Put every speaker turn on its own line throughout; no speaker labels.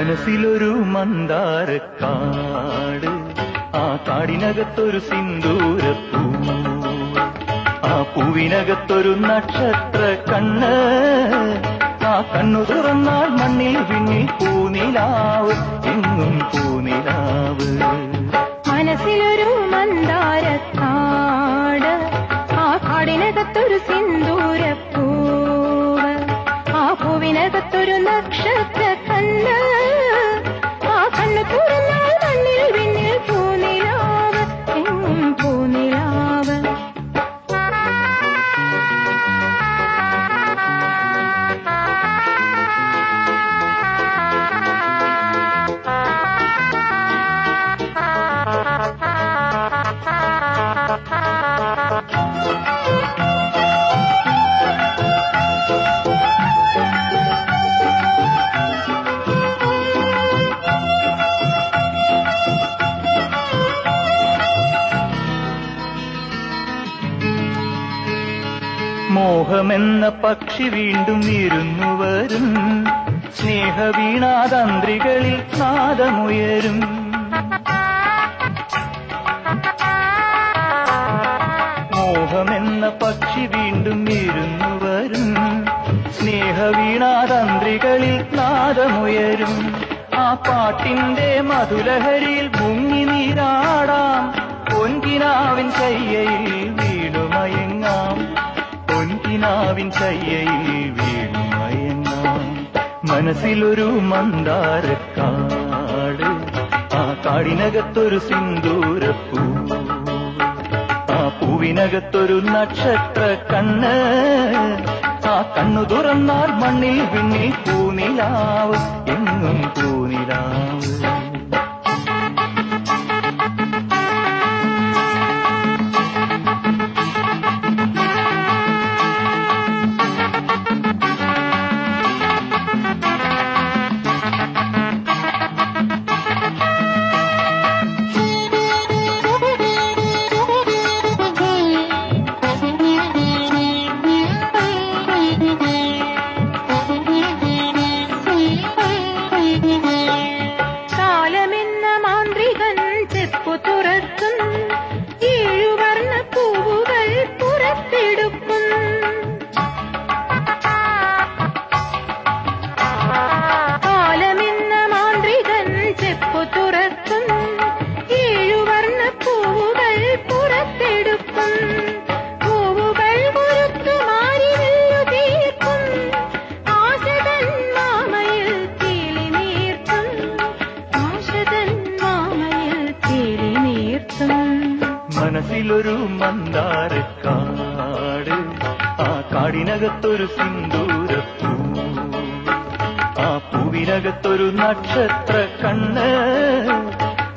മനസ്സിലൊരു മന്ദാരക്കാട് ആ കാടിനകത്തൊരു സിന്ദൂരപ്പൂ ആ പൂവിനകത്തൊരു നക്ഷത്ര കണ്ണ് ആ കണ്ണു തുറന്നാൽ മണ്ണിൽ പിന്നിൽ പൂനിലാവ് എങ്ങും പൂനിലാവ്.
മനസ്സിലൊരു മന്ദാരക്കാട് ആ കാടിനകത്തൊരു സിന്ദൂരപ്പൂവ്
മോഹമെന്ന പക്ഷി വീണ്ടും ഇരുന്നു വരും. സ്നേഹവീണാതന്ത്രികളിൽ നാദമുയരും. മോഹമെന്ന പക്ഷി വീണ്ടും ഇരുന്നു വരും. സ്നേഹവീണാതന്ത്രികളിൽ നാദമുയരും. ആ പാട്ടിന്റെ മധുലഹരിയിൽ മുങ്ങി നീരാടാം. പൊൻകിനാവിൻ കയ്യയിൽ പൊൻകിനാവിൻ കയ്യയിൽ വീണുമയങ്ങാം മനസ്സിലൊരു മന്ദാരക്കാട് ആ കാടിനകത്തൊരു സിന്ദൂരപ്പൂ. ആ പൂവിനകത്തൊരു നക്ഷത്ര കണ്ണ് ആ കണ്ണു തുറന്നാൽ മണ്ണിൽ പിന്നിൽ പൂനിലാവ് എന്നും പൂനിലാവ് മനസ്സിലൊരു മന്ദാരക്കാട് ആ കാടിനകത്തൊരു സിന്ദൂരപ്പൂ ആ പൂവിനകത്തൊരു നക്ഷത്ര കണ്ണ്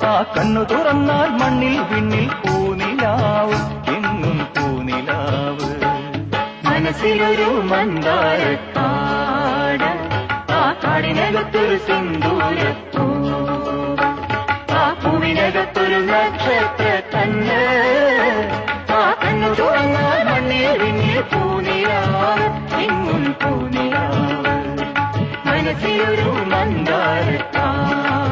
ആ കണ്ണു തുറന്നാൽ മണ്ണിൽ പിന്നിൽ പൂനിലാവ് എങ്ങും പൂനിലാവ്. മനസ്സിലൊരു മന്ദാരക്കാട് ആ കാടിനകത്തൊരു സിന്ദൂരപ്പൂ വിണ്ണിൽ പൂനിലാവ് എങ്ങും പൂനിലാവ് മനസ്സിലൊരു കാടിനകത്തൊരു